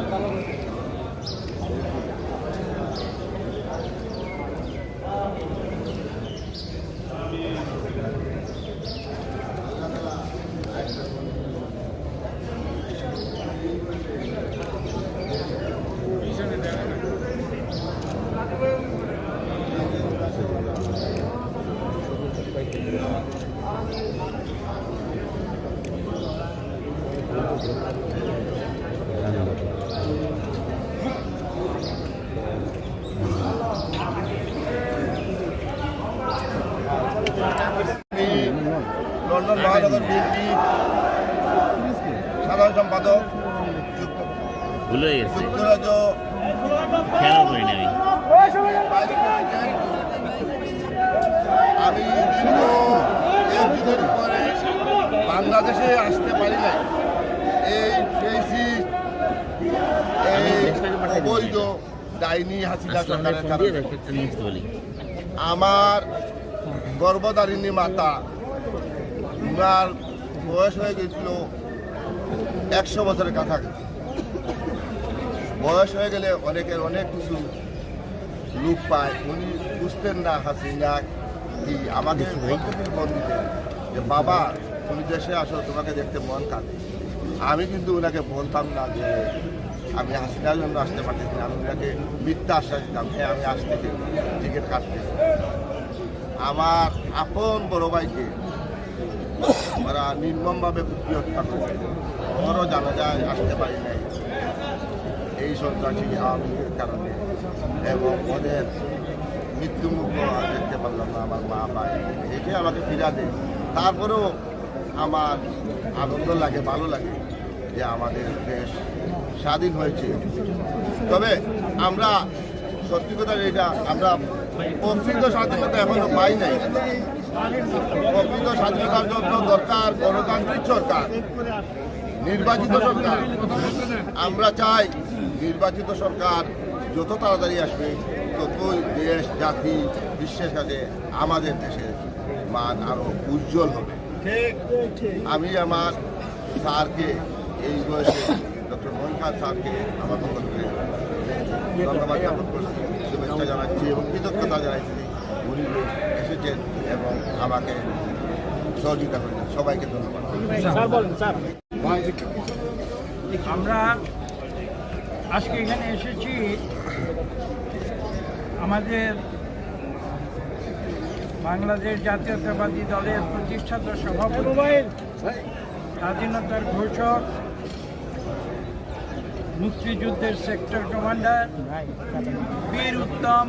London BNP সাধারণ সম্পাদক ভুল গেছে। যুক্তরাজ্য। খেয়াল করিনি আমি। আমি শুধু একদিনের পরে বাংলাদেশে আসতে পারি নাই। এই ফেসি এই অবৈধ ডাইনি হাসিনা সরকারের কারণে। আমার গর্ভধারিণী মাতা উনার বয়স হয়ে গেছিল একশো বছরের কাছাকাছি। বয়স হয়ে গেলে অনেকের অনেক কিছু লুক পায়। উনি বুঝতেন না হাসিনা কি আমাকে প্রতিদিন ফোন দিতেন যে বাবা তুমি দেশে আসো তোমাকে দেখতে মন কাঁদে আমি কিন্তু ওনাকে বলতাম না যে আমি হাসিনার জন্য আসতে পারতেছি না। আমি ওনাকে মিথ্যা আশ্বাস দিতাম হ্যাঁ আমি আসতেছি টিকিট কাটতেছি। আমার আপন বড় ভাইকে ওরা নির্মমভাবে কুপিয়ে হত্যা করেছে। ওরও জানা যায়, আসতে পারি নাই। এই সন্ত্রাসী আওয়ামী কারণে। এবং ওদের মৃত্যুমুখ দেখতে পারলাম না আমার মা, ভাই। এটাই আমাকে ফিরা দেয় তারপরেও আমার আনন্দ লাগে, ভালো লাগে যে আমাদের দেশ স্বাধীন হয়েছে। তবে আমরা, সত্যি কথা এটা আমরা প্রকৃত স্বাধীনতা এখনও পাই নাই। প্রকৃত স্বাধীনতার জন্য দরকার, গণতান্ত্রিক সরকার, নির্বাচিত সরকার, আমরা চাই নির্বাচিত সরকার যত তাড়াতাড়ি আসবে, ততই দেশ, জাতি, বিশ্বের কাছে আমাদের দেশের মান আরও উজ্জ্বল হবে। আমি আমার স্যারকে এই বয়সে ডক্টর মোহন খান স্যারকে আমার পক্ষ থেকে ধন্যবাদ জ্ঞাপন করছি, শুভেচ্ছা জানাচ্ছি এবং কৃতজ্ঞতা জানাচ্ছি। এসেছেন এবং আমাকে সহযোগিতা করেছেন। সবাইকে ধন্যবাদ। স্যার বলেন স্যার। আমরা আজকে এখানে এসেছি আমাদের বাংলাদেশ জাতীয়তাবাদী দলের প্রতিষ্ঠাতা সভাপতি স্বাধীনতার ঘোষক মুক্তিযুদ্ধের সেক্টর কমান্ডার বীর উত্তম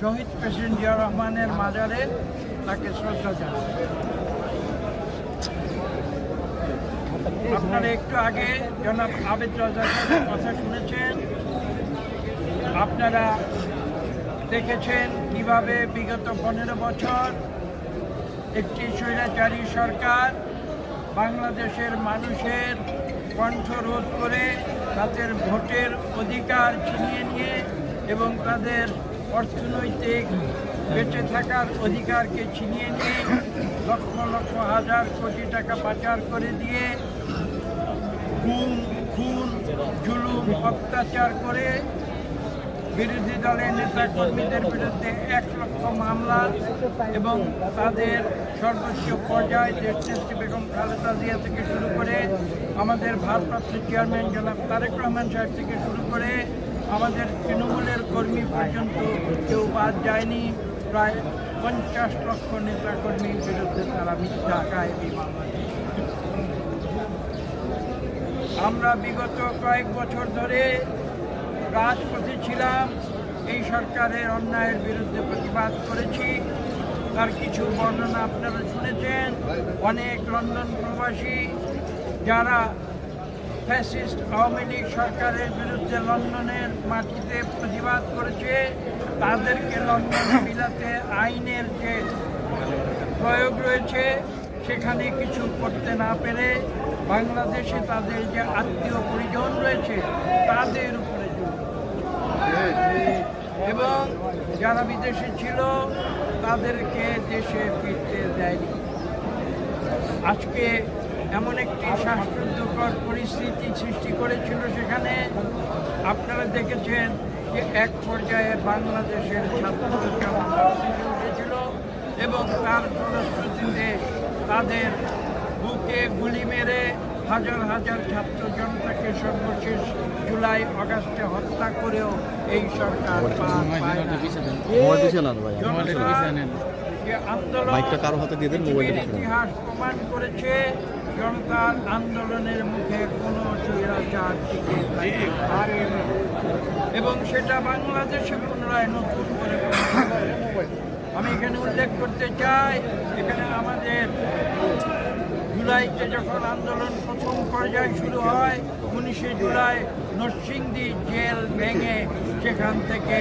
শহীদ প্রেসিডেন্ট জিয়া রহমানের মাজারে তাকে শ্রদ্ধা জানাই। আপনারা একটু আগে জনাব আবেদ রাজার কথা শুনেছেন। আপনারা দেখেছেন কীভাবে বিগত পনেরো বছর একটি স্বৈরাচারী সরকার বাংলাদেশের মানুষের কণ্ঠ রোধ করে তাদের ভোটের অধিকার ছিনিয়ে নিয়ে এবং তাদের অর্থনৈতিক বেঁচে থাকার অধিকারকে ছিনিয়ে নিয়ে লক্ষ লক্ষ হাজার কোটি টাকা পাচার করে দিয়ে গুম, খুন, জুলুম, অত্যাচার করে বিরোধী দলের নেতা কর্মীদের বিরুদ্ধে এক লক্ষ মামলা এবং তাদের সর্বোচ্চ পর্যায়ে দেশনেত্রী বেগম খালেদা জিয়া থেকে শুরু করে আমাদের ভারপ্রাপ্ত চেয়ারম্যান জনাব তারেক রহমান সাহেব থেকে শুরু করে আমাদের তৃণমূলের কর্মী পর্যন্ত কেউ বাদ যায়নি। প্রায় পঞ্চাশ লক্ষ নেতা কর্মীর বিরুদ্ধে তারা মিথ্যা মামলা আমরা বিগত কয়েক বছর ধরে রাজপথে ছিলাম, এই সরকারের অন্যায়ের বিরুদ্ধে প্রতিবাদ করেছি। তার কিছু বর্ণনা আপনারা শুনেছেন। অনেক লন্ডন প্রবাসী যারা ফ্যাসিস্ট আওয়ামী লীগ সরকারের বিরুদ্ধে লন্ডনের মাটিতে প্রতিবাদ করেছে, তাদেরকে লন্ডনে মিলাতে আইনের যে প্রয়োগ রয়েছে, সেখানে কিছু করতে না পেরে বাংলাদেশে তাদের যে আত্মীয় পরিজন রয়েছে, তাদের উপরে এবং যারা বিদেশে ছিল, তাদেরকে দেশে ফিরতে দেয়নি। আজকে এমন একটি শ্বাসরুদ্ধকর পরিস্থিতি সৃষ্টি করেছিল সেখানে আপনারা দেখেছেন যে এক পর্যায়ে বাংলাদেশের ছাত্রদের উঠেছিল এবং তার ফলশ্রুতিতে তাদের বুকে গুলি মেরে হাজার হাজার ছাত্র জনতাকে সর্বশেষ জুলাই অগাস্টে হত্যা করেও এই সরকার। ইতিহাস প্রমাণ করেছে জনতার আন্দোলনের মুখে কোনো স্বৈরাচার। এবং সেটা বাংলাদেশে পুনরায় নতুন করে আমি এখানে উল্লেখ করতে চাই, এখানে আমাদের জুলাইতে যখন আন্দোলন প্রথম পর্যায়ে শুরু হয়, উনিশে জুলাই নরসিংদী জেল ভেঙে সেখান থেকে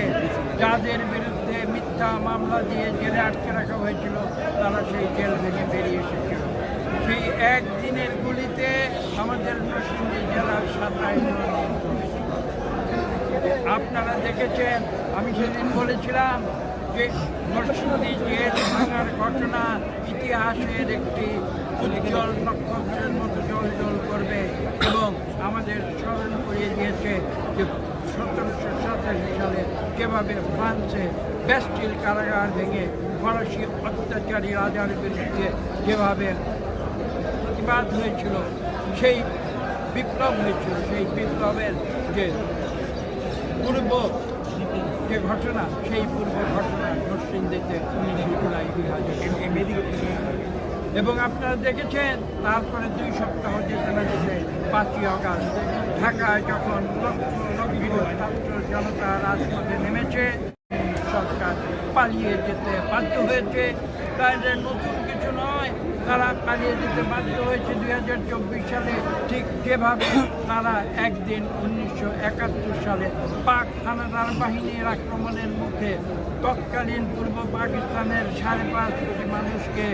যাদের বিরুদ্ধে মিথ্যা মামলা দিয়ে জেলে আটকে রাখা হয়েছিল, তারা সেই জেল ভেঙে বেরিয়ে এসেছিল সেই একদিনের গুলিতে আমাদের নরসিংদী জেলার জন আপনারা দেখেছেন, আমি সেদিন বলেছিলাম যে নরসিংদী জেল ভাঙার ঘটনা ইতিহাসের একটি উজ্জ্বল নক্ষত্রের মতো জল জল করবে এবং আমাদের স্মরণ করিয়ে দিয়েছে যে সতেরোশো সাতাশি সালে যেভাবে ফ্রান্সে ব্যাস্টিল কারাগার ভেঙে ফরাসি অত্যাচারী রাজার বিরুদ্ধে যেভাবে প্রতিবাদ হয়েছিল, সেই বিপ্লব হয়েছিল, সেই বিপ্লবের যে পূর্ব যে ঘটনা, সেই পূর্ব ঘটনা নরসিংদীতে উনিশে জুলাই দুই হাজার এবং আপনারা দেখেছেন, তারপরে দুই সপ্তাহ যেতে না যেতে পাঁচই অগাস্ট, ঢাকায় যখন লক্ষ লক্ষ ছাত্র জনতা রাজপথে নেমেছে, সরকার পালিয়ে যেতে বাধ্য হয়েছে। তাদের নতুন কিছু নয় তারা পালিয়ে যেতে বাধ্য হয়েছে দুই হাজার চব্বিশ সালে। ঠিক যেভাবে তারা একদিন উনিশশো একাত্তর সালে পাক হানাদার বাহিনীর আক্রমণের মুখে তৎকালীন পূর্ব পাকিস্তানের সাড়ে পাঁচ কোটি মানুষকে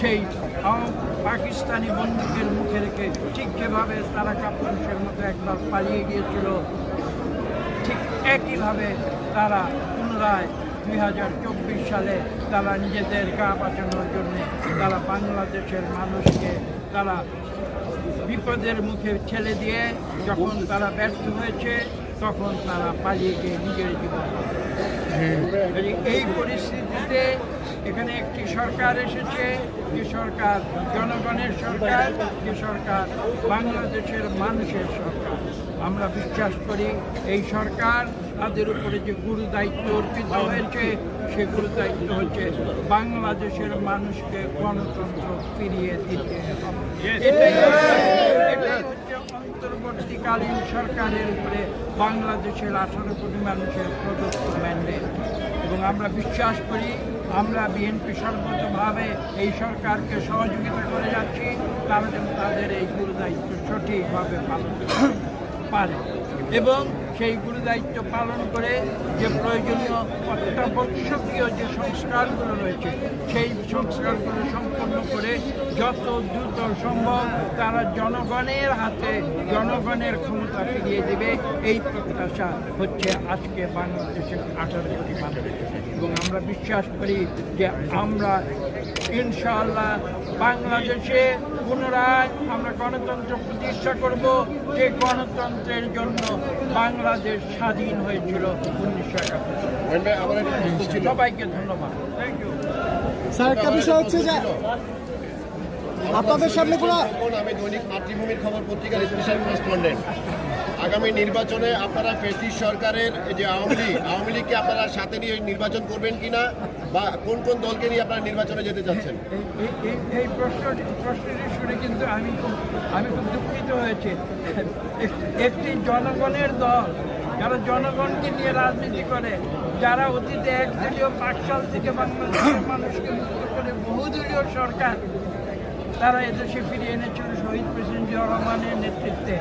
সেই পাকিস্তানি বন্দুকের মুখে রেখে ঠিক যেভাবে তারা কাপুরুষের মতো একবার পালিয়ে গিয়েছিল, ঠিক একইভাবে তারা পুনরায় দুই হাজার চব্বিশ সালে তারা নিজেদের গা বাঁচানোর জন্য তারা বাংলাদেশের মানুষকে তারা বিপদের মুখে ছেলে দিয়ে যখন তারা ব্যর্থ হয়েছে তখন তারা পালিয়ে গিয়ে নিজের জীবন এই পরিস্থিতিতে এখানে একটি সরকার এসেছে, যে সরকার জনগণের সরকার, যে সরকার বাংলাদেশের মানুষের সরকার। আমরা বিশ্বাস করি এই সরকার তাদের উপরে যে গুরু দায়িত্ব অর্পিত হয়েছে, সে গুরু দায়িত্ব হচ্ছে বাংলাদেশের মানুষকে গণতন্ত্র ফিরিয়ে দিতে হবে। হচ্ছে অন্তর্বর্তীকালীন সরকারের উপরে বাংলাদেশের আঠারো কোটি মানুষের প্রদত্ত ম্যান্ডেট এবং আমরা বিশ্বাস করি আমরা বিএনপি সর্বতভাবে এই সরকারকে সহযোগিতা করে যাচ্ছি তারা যেন তাদের এই গুরু দায়িত্ব সঠিকভাবে পালন পারে। এবং সেই গুরু দায়িত্ব পালন করে যে প্রয়োজনীয় অত্যাবশ্যকীয় যে সংস্কারগুলো রয়েছে, সেই সংস্কারগুলো সম্পন্ন করে যত দ্রুত সম্ভব তারা জনগণের হাতে জনগণের ক্ষমতা ফিরিয়ে দেবে। এই প্রত্যাশা হচ্ছে আজকে বাংলাদেশের আঠারো কোটি মানুষের এবং আমরা বিশ্বাস করি যে আমরা ইনশাআল্লাহ বাংলাদেশে পুনরায় আমরা গণতন্ত্র প্রতিষ্ঠা করব। যে গণতন্ত্রের জন্য বাংলাদেশ স্বাধীন হয়েছিল উনিশশো একাত্তর সবাইকে ধন্যবাদ। থ্যাংক ইউ স্যার একটা বিষয় হচ্ছে যে আপনাদের সামনে পুরো আমি দৈনিক মাতৃভূমির খবর পত্রিকার স্পেশাল করেসপন্ডেন্ট আগামী নির্বাচনে আপনারা ফেসিস সরকারের যে আওয়ামী লীগ, আওয়ামী লীগকে আপনারা সাথে নিয়ে নির্বাচন করবেন কিনা বা কোন কোন দলকে নিয়ে আপনারা নির্বাচনে যেতে চাচ্ছেন? এই- প্রশ্নটি প্রশ্নটি শুনে কিন্তু আমি খুব আমি খুব দুঃখিত হয়েছি। একটি জনগণের দল, যারা জনগণকে নিয়ে রাজনীতি করে, যারা অতীতে একদলীয় পাঁচ সাল থেকে বাংলাদেশের মানুষকে মুক্ত করে বহুদলীয় সরকার তারা এদেশে ফিরিয়ে এনেছিল শহীদ প্রেসিডেন্ট জিয়া রহমানের নেতৃত্বে।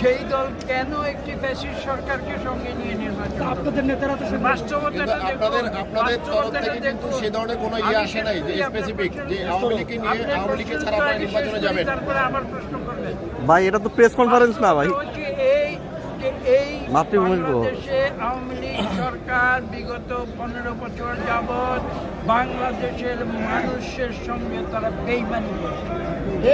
সেই দল কেন একটি ফ্যাসিস্ট সরকারকে সঙ্গে নিয়ে নির্বাচন আপনাদের নেতারা তো বাস্তবতাটা কিন্তু আপনাদের আপনাদের তরফ থেকে কিন্তু দেখুন। সে ধরনের কোনো ইয়ে আসে নাই যে শেষ স্পেসিফিক প্রশ্ন যে আওয়ামী লীগকে নিয়ে আপনি আওয়ামী লীগকে ছাড়া আপনারা নির্বাচনে যাবেন। তারপরে আবার প্রশ্ন করবেন। ভাই এটা তো প্রেস কনফারেন্স না ভাই। এই মাতৃভূমির। বাংলাদেশে আওয়ামী লীগ সরকার বিগত পনেরো বছর যাবৎ বাংলাদেশের মানুষের সঙ্গে তারা বেইমানি করছে।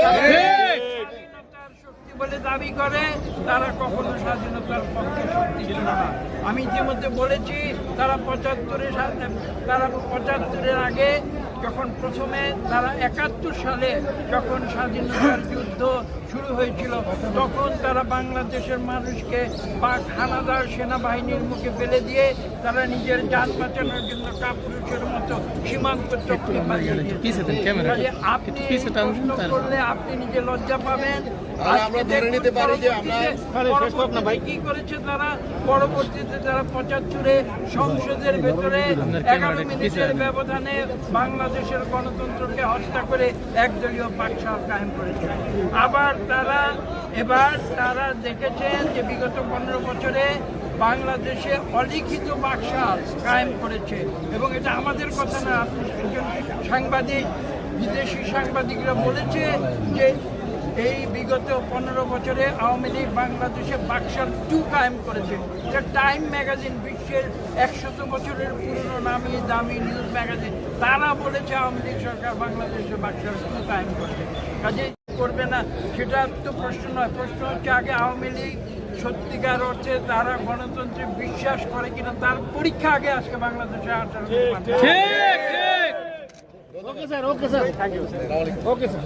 স্বাধীনতার শক্তি বলে দাবি করে তারা কখনো স্বাধীনতার পক্ষে শক্তি ছিল না। আমি ইতিমধ্যে বলেছি তারা পঁচাত্তরে তারা পঁচাত্তরের আগে যখন প্রথমে তারা একাত্তর সালে যখন স্বাধীনতার যুদ্ধ শুরু হয়েছিল তখন তারা বাংলাদেশের মানুষকে পাক হানাদার সেনাবাহিনীর মুখে ফেলে দিয়ে তারা নিজের যান বাঁচানোর জন্য কাপুরুষের মতো সীমান্ত চক্র আপনি করলে আপনি নিজে লজ্জা পাবেন। আমরা ধরে নিতে পারি যে আমরা- কি করেছে তারা? পরবর্তীতে তারা পঁচাত্তরে সংসদের ভেতরে এগারো মিনিটের ব্যবধানে বাংলাদেশের গণতন্ত্রকে হত্যা করে একদলীয় কায়েম করেছে। আবার তারা এবার তারা দেখেছেন যে বিগত পনেরো বছরে বাংলাদেশে অলিখিত বাকশাল কায়েম করেছে। এবং এটা আমাদের কথা না একজন সাংবাদিক বিদেশি সাংবাদিকরা বলেছে যে এই বিগত পনেরো বছরে আওয়ামী লীগ বাংলাদেশে বাক্সার টু কায়েম করেছে। এটা টাইম ম্যাগাজিন বিশ্বের একশত বছরের পুরনো নামি দামি নিউজ ম্যাগাজিন। তারা বলেছে আওয়ামী লীগ সরকার বাংলাদেশে বাক্সার টু কায়েম করবে কাজে করবে না সেটা তো প্রশ্ন নয়। প্রশ্ন হচ্ছে আগে আওয়ামী লীগ সত্যিকার অর্থে তারা গণতন্ত্রে বিশ্বাস করে কিনা তার পরীক্ষা আগে আজকে বাংলাদেশে আঠারো okay sir okay sir thank you okay sir